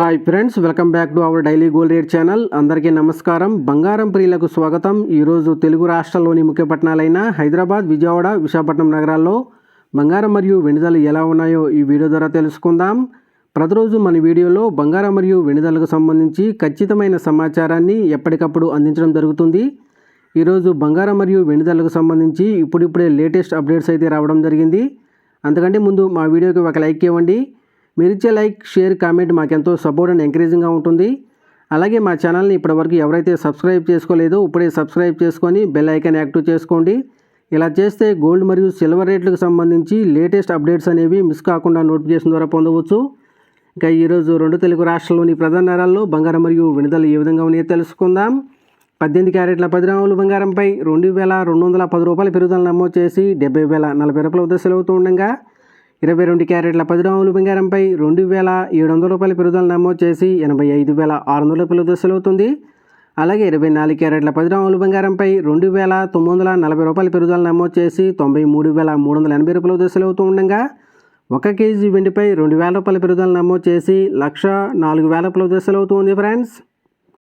Hi friends welcome back to our daily gold rate channel అందరికీ నమస్కారం. బంగారం ప్రియులకు స్వాగతం. ఈరోజు తెలుగు రాష్ట్రాల్లోని ముఖ్య పట్టణాలైన హైదరాబాద్ విజయవాడ విశాఖపట్నం నగరాల్లో బంగారం మరియు వెనుదలు ఎలా ఉన్నాయో ఈ వీడియో ద్వారా తెలుసుకుందాం. ప్రతిరోజు మన వీడియోలో బంగారం మరియు వెనుదలకు సంబంధించి ఖచ్చితమైన సమాచారాన్ని ఎప్పటికప్పుడు అందించడం జరుగుతుంది. ఈరోజు బంగారం మరియు వెనుదలకు సంబంధించి ఇప్పుడిప్పుడే లేటెస్ట్ అప్డేట్స్ అయితే రావడం జరిగింది. అంతకంటే ముందు మా వీడియోకి ఒక లైక్ ఇవ్వండి. మీరిచ్చే లైక్ షేర్ కామెంట్ మాకెంతో సపోర్ట్ అండ్ ఎంకరేజింగ్గా ఉంటుంది. అలాగే మా ఛానల్ని ఇప్పటివరకు ఎవరైతే సబ్స్క్రైబ్ చేసుకోలేదో ఇప్పుడే సబ్స్క్రైబ్ చేసుకొని బెల్ ఐకాన్ యాక్టివ్ చేసుకోండి. ఇలా చేస్తే గోల్డ్ మరియు సిల్వర్ రేట్లకు సంబంధించి లేటెస్ట్ అప్డేట్స్ అనేవి మిస్ కాకుండా నోటిఫికేషన్ ద్వారా పొందవచ్చు. ఇక ఈరోజు రెండు తెలుగు రాష్ట్రాల్లోని ప్రధాన నగరాల్లో బంగారం మరియు విడుదల ఏ విధంగా ఉన్నాయో తెలుసుకుందాం. పద్దెనిమిది క్యారెట్ల పది గ్రాములు బంగారంపై రెండు వేల రెండు వందల పది రూపాయల పెరుగుదల నమోదు చేసి డెబ్బై వేల నలభై రూపాయల వద్ద సెలవుతూ ఉండగా ఇరవై రెండు క్యారెట్ల పది గ్రాములు బంగారంపై రెండు వేల ఏడు వందల రూపాయల పెరుగుదల నమోదు చేసి ఎనభై ఐదు వేల ఆరు వందల రూపాయల దశలవుతుంది అలాగే ఇరవై నాలుగు క్యారెట్ల పది గ్రాములు బంగారంపై రెండు వేల తొమ్మిది వందల నలభై రూపాయల పెరుగుదల నమోదు చేసి తొంభై మూడు వేల మూడు వందల ఎనభై రూపాయల దశలవుతూ ఉండగా ఒక కేజీ వెండిపై రెండు వేల రూపాయల పెరుగుదల నమోదు చేసి లక్ష నాలుగు వేల రూపాయల వద్ద సెలవుతుంది ఫ్రెండ్స్.